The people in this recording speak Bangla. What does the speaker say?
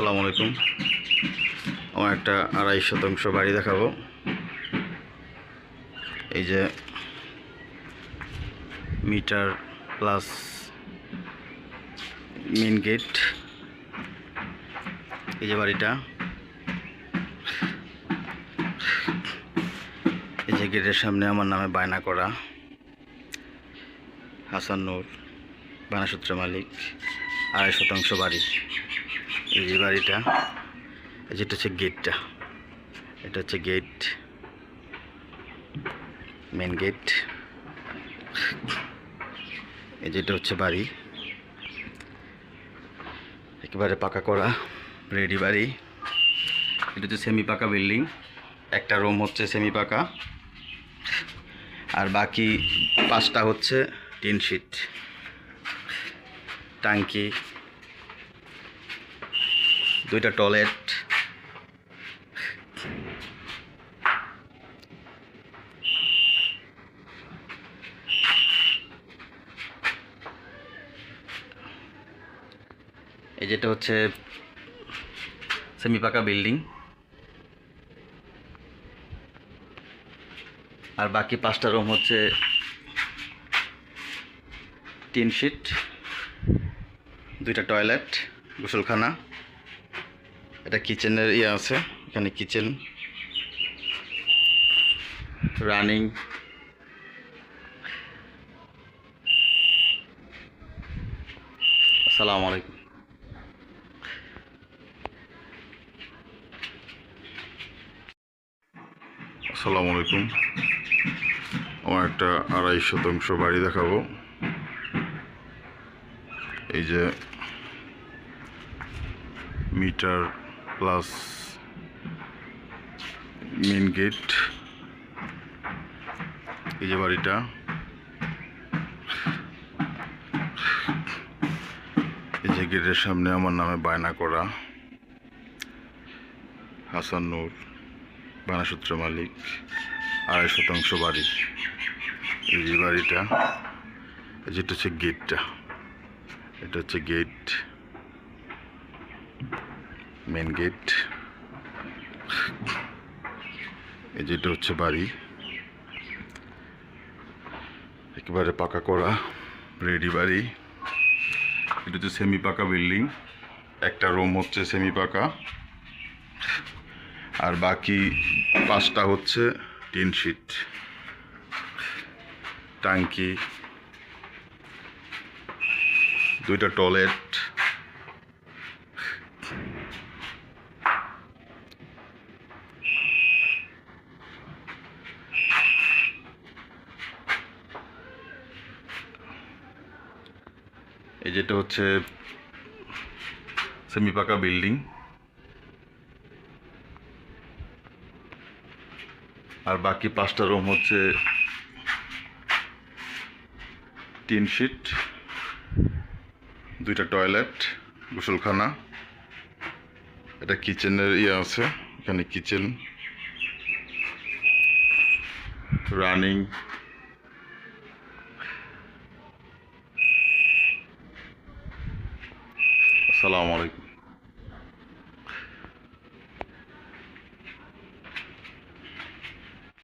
আসসালামু আলাইকুম। আমার একটা আড়াই শতাংশ বাড়ি দেখাবো। এই যে মিটার প্লাস মেন গেট। এই যে বাড়িটা। এই যে গেটের সামনে আমার নামে বায়না করা। হাসান নূর বানাসূত্র মালিক, আড়াই শতাংশ বাড়ি। এই যে বাড়িটা এই যেটা হচ্ছে গেটটা এটা হচ্ছে গেট মেন গেট এই যেটা হচ্ছে বাড়ি। একেবারে পাকা করা রেডি বাড়ি। এটা হচ্ছে সেমি পাকা বিল্ডিং একটা রুম হচ্ছে সেমি পাকা আর বাকি পাঁচটা হচ্ছে টিন শিট টাঙ্কি দুইটা টয়লেট। এই যেটা হচ্ছে সেমি পাকা বিল্ডিং। আর বাকি পাঁচটা রুম হচ্ছে তিন শিট, দুইটা টয়লেট, গোসলখানা। এটা কিচেনের ইয়ে আছে, এখানে কিচেন রানিং আসসালামু আলাইকুম। আসসালামু আলাইকুম। আমার একটা আড়াই শতাংশ বাড়ি দেখাবো। এই যে মিটার প্লাস মেন গেট। এই যে বাড়িটা। এই যে গেটের সামনে আমার নামে বায়না করা। হাসান নূর বানাসূত্র মালিক, আড়াই শতাংশ বাড়ি। এই যে বাড়িটা যেটা হচ্ছে গেটটা। এটা হচ্ছে গেট। Main gate. এই যেটা হচ্ছে বাড়ি। একেবারে পাকা করা, রেডি বাড়ি। এটা হচ্ছে সেমি পাকা বিল্ডিং। একটা রুম হচ্ছে সেমি পাকা আর বাকি পাঁচটা হচ্ছে টিন শিট। টাঙ্কি দুইটা টয়লেট। এই যেটা হচ্ছে সেমি পাকা বিল্ডিং। আর বাকি পাঁচটা রুম হচ্ছে তিন শিট, দুইটা টয়লেট, গোসলখানা। এটা কিচেনের ইয়ে আছে, এখানে কিচেন। রানিং। আসসালামু আলাইকুম।